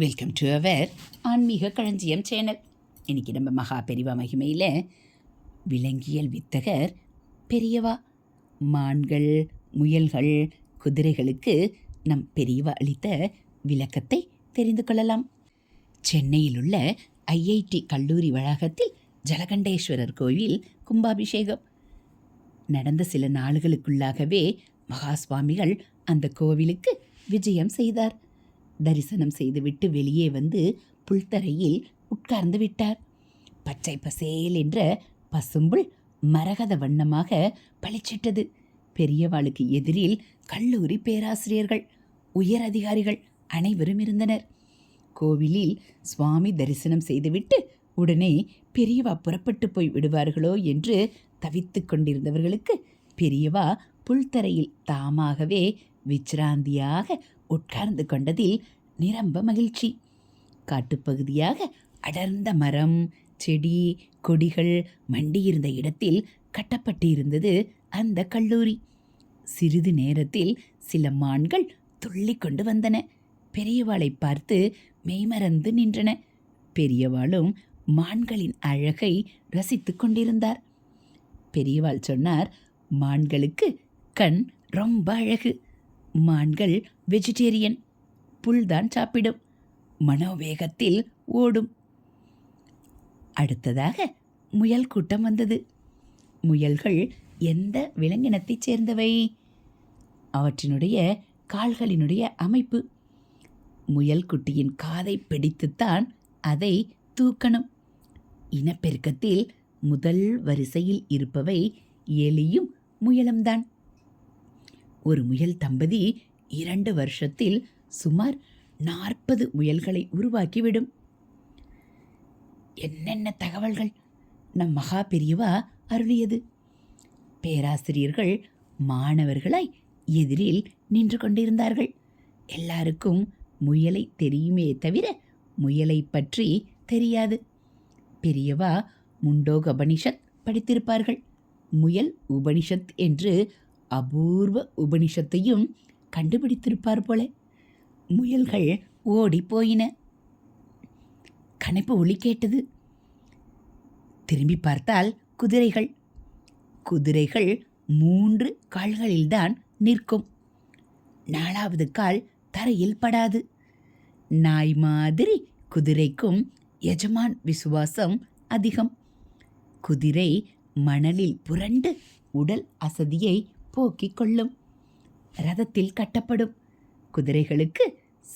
Welcome to our ஆன்மீக களஞ்சியம் channel. இன்னைக்கு நம்ம மகா பெரிவா மகிமையில் விலங்கியல் வித்தகர் பெரியவா மான்கள் முயல்கள் குதிரைகளுக்கு நம் பெரியவா அளித்த விளக்கத்தை தெரிந்து கொள்ளலாம். சென்னையில் உள்ள ஐஐடி கல்லூரி வளாகத்தில் ஜலகண்டேஸ்வரர் கோவில் கும்பாபிஷேகம். நடந்த சில நாளுகளுக்குள்ளாகவே மகா சுவாமிகள் அந்த கோவிலுக்கு விஜயம் செய்தார். தரிசனம் செய்துவிட்டு வெளியே வந்து புல்தரையில் உட்கார்ந்து விட்டார். பச்சை பசேல் என்ற பசும்புல் மரகத வண்ணமாக பளிச்சிட்டது. பெரியவாளுக்கு எதிரில் கல்லூரி பேராசிரியர்கள் உயர் அதிகாரிகள் அனைவரும் இருந்தனர். கோவிலில் சுவாமி தரிசனம் செய்துவிட்டு உடனே பெரியவா புறப்பட்டு போய் விடுவார்களோ என்று தவித்துக் கொண்டிருந்தவர்களுக்கு பெரியவா புல்தரையில் தாமாகவே விச்ராந்தியாக உட்கார்ந்து கொண்டதில் நிரம்ப மகிழ்ச்சி. காட்டுப்பகுதியாக அடர்ந்த மரம் செடி கொடிகள் மண்டியிருந்த இடத்தில் கட்டப்பட்டிருந்தது அந்த கல்லூரி. சிறிது நேரத்தில் சில மான்கள் துள்ளிக் கொண்டு வந்தன. பெரியவாளை பார்த்து மெய்மறந்து நின்றன. பெரியவாளும் மான்களின் அழகை ரசித்துக் கொண்டிருந்தார். பெரியவாள் சொன்னார் மான்களுக்கு கண் ரொம்ப அழகு. மான்கள் வெஜிடேரியன் புல்தான் சாப்பிடும். மனோவேகத்தில் ஓடும். அடுத்ததாக முயல் கூட்டம் வந்தது. முயல்கள் எந்த விலங்கினத்தைச் சேர்ந்தவை? அவற்றினுடைய கால்களினுடைய அமைப்பு. முயல் குட்டியின் காதை பிடித்துத்தான் அதை தூக்கணும். இனப்பெருக்கத்தில் முதல் வரிசையில் இருப்பவை எலியும் முயலும்தான். ஒரு முயல் தம்பதி இரண்டு வருஷத்தில் சுமார் நாற்பது முயல்களை உருவாக்கிவிடும். என்னென்ன தகவல்கள்? நம் மகா பெரியவா அருளியது. பேராசிரியர்கள் மாணவர்களாய் எதிரில் நின்று கொண்டிருந்தார்கள். எல்லாருக்கும் முயலை தெரியுமே தவிர முயலை பற்றி தெரியாது. பெரியவா முண்டோக உபனிஷத் படித்திருப்பார்கள். முயல் உபனிஷத் என்று அபூர்வ உபனிஷத்தையும் கண்டுபிடித்திருப்பார் போல. முயல்கள் ஓடி போயின. கணைப்பு ஒளி கேட்டது. திரும்பி பார்த்தால் குதிரைகள். குதிரைகள் மூன்று கால்களில்தான் நிற்கும். நாலாவது கால் தரையில் படாது. நாய் மாதிரி குதிரைக்கும் எஜமான் விசுவாசம் அதிகம். குதிரை மணலில் புரண்டு உடல் அசதியை போக்கிக் கொள்ளும். ரதத்தில் கட்டப்படும். குதிரைகளுக்கு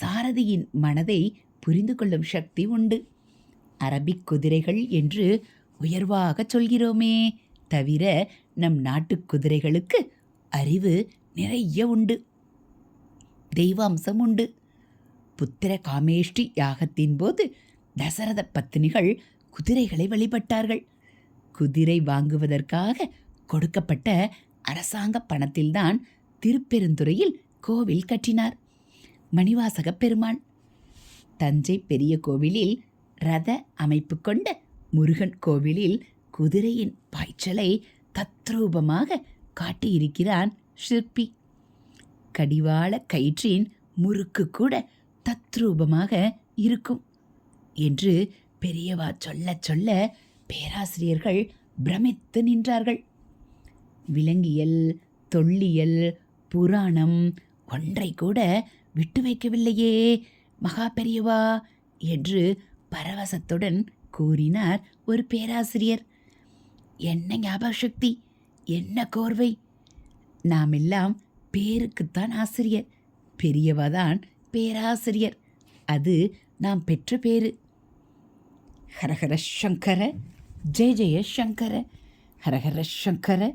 சாரதியின் மனதை புரிந்து கொள்ளும் சக்தி உண்டு. அரபிக் குதிரைகள் என்று உயர்வாக சொல்கிறோமே தவிர நம் நாட்டு குதிரைகளுக்கு அறிவு நிறைய உண்டு. தெய்வாம்சம் உண்டு. புத்திர காமேஷ்டி யாகத்தின் போது தசரத பத்தினிகள் குதிரைகளை வழிபட்டார்கள். குதிரை வாங்குவதற்காக கொடுக்கப்பட்ட அரசாங்க பணத்தில்தான் திருப்பெருந்துறையில் கோவில் கட்டினார். மணிவாசக பெருமான். தஞ்சை பெரிய கோவிலில் ரத அமைப்பு கொண்ட முருகன் கோவிலில் குதிரையின் பாய்ச்சலை தத்ரூபமாக காட்டியிருக்கிறான் சிற்பி கடிவாள கயிற்றின் முறுக்கு கூட தத்ரூபமாக இருக்கும் என்று பெரியவா சொல்ல சொல்ல பேராசிரியர்கள் பிரமித்து நின்றார்கள். விலங்கியல் தொல்லியல் புராணம் ஒன்றை கூட விட்டு வைக்கவில்லையே. மகா பெரியவா என்று பரவசத்துடன் கூறினார் ஒரு பேராசிரியர். என்ன ஞாபக சக்தி என்ன கோர்வை. நாமெல்லாம் பேருக்குத்தான் ஆசிரியர். பெரியவாதான் பேராசிரியர். அது நாம் பெற்ற பேரு. ஹரஹர சங்கர ஜெய ஜெய சங்கர ஹரஹர சங்கர